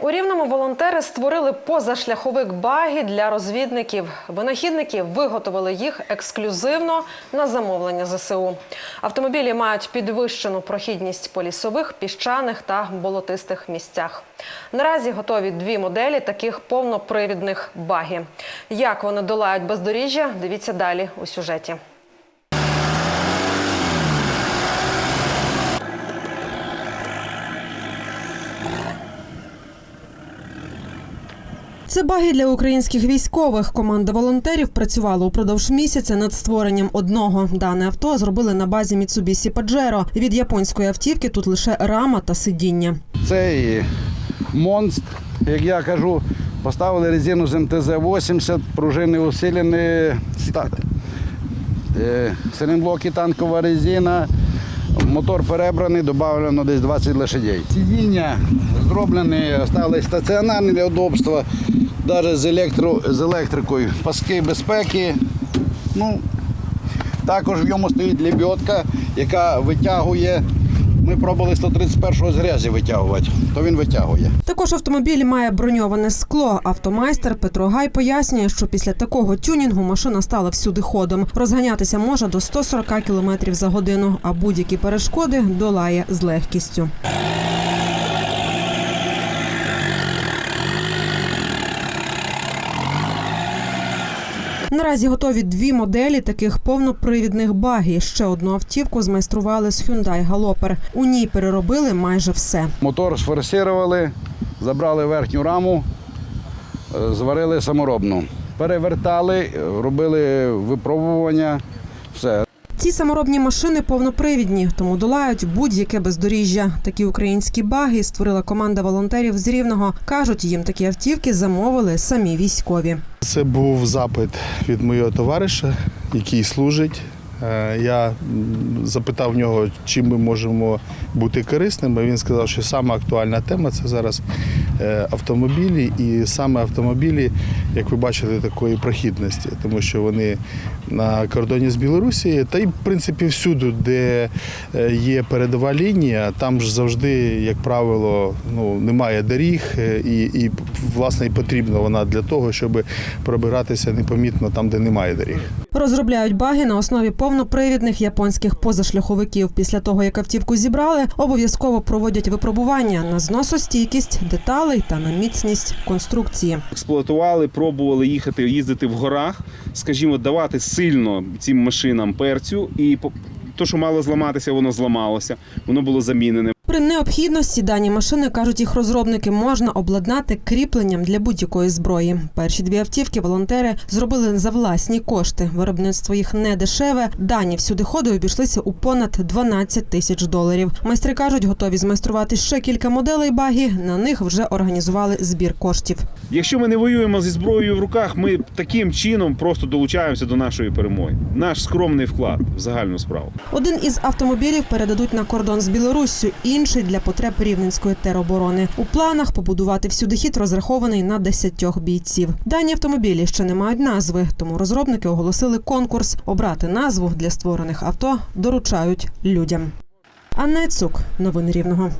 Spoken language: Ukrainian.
У рівному волонтери створили позашляховик багі для розвідників. Винахідники виготовили їх ексклюзивно на замовлення ЗСУ. Автомобілі мають підвищену прохідність по лісових, піщаних та болотистих місцях. Наразі готові дві моделі таких повнопривідних багі. Як вони долають бездоріжжя, дивіться далі у сюжеті. Це баги для українських військових. Команда волонтерів працювала упродовж місяця над створенням одного. Дане авто зробили на базі Mitsubishi Pajero. Від японської автівки тут лише рама та сидіння. Цей монстр, як я кажу, поставили резину з МТЗ-80, пружини усилені, ста- е, танкова резина, мотор перебраний, додано десь 20 лошадей. Сидіння зроблені, стали стаціонарні для удобства, навіть з, електро, з електрикою, паски безпеки. Ну, також в ньому стоїть лебідка, яка витягує. Ми пробували 131 з грязі витягувати, то він витягує. Також автомобіль має броньоване скло. Автомайстер Петро Гай пояснює, що після такого тюнінгу машина стала всюди ходом. Розганятися може до 140 км за годину, а будь-які перешкоди долає з легкістю. Наразі готові дві моделі таких повнопривідних багі. Ще одну автівку змайстрували з Hyundai Galloper. У ній переробили майже все. Мотор сфорсували, забрали верхню раму, е, зварили саморобну. Перевертали, е, робили випробування. Все. Ці саморобні машини повнопривідні, тому долають будь-яке бездоріжжя. Такі українські баги створила команда волонтерів з Рівного. кажуть, їм такі автівки замовили самі військові. Це був запит від моєго товариша, який служить. Е, Я запитав в нього, чим ми можемо бути корисними. Він сказав, що саме актуальна тема це зараз е, автомобілі, і саме автомобілі, як ви бачите, такої прохідності, тому що вони на кордоні з Білорусі, та й в принципі всюди, де е, є передова лінія, там ж завжди, як правило, ну немає доріг, і, і власне і потрібна вона для того, щоб пробиратися непомітно там, де немає доріг. Розробляють баги на основі повнопривідних японських позашляховиків. Після того, як автівку зібрали, обов'язково проводять випробування на зносостійкість деталей та на міцність конструкції. експлуатували, пробували їхати, їздити в горах, скажімо, давати сильно цим машинам перцю, і то, що мало зламатися, воно зламалося, воно було замінене. При необхідності дані машини кажуть, їх розробники можна обладнати кріпленням для будь-якої зброї. Перші дві автівки волонтери зробили за власні кошти. Виробництво їх не дешеве. Дані всюди ходу обійшлися у понад 12 тисяч доларів. Майстри кажуть, готові змайструвати ще кілька моделей багі. На них вже організували збір коштів. Якщо ми не воюємо зі зброєю в руках, ми таким чином просто долучаємося до нашої перемоги. Наш скромний вклад в загальну справу. Один із автомобілів передадуть на кордон з Білоруссю, інший для потреб рівненської тероборони. У планах побудувати всюди хід розрахований на 10 бійців. Дані автомобілі ще не мають назви, тому розробники оголосили конкурс. Обрати назву для створених авто доручають людям. Анна Цук, новини рівного.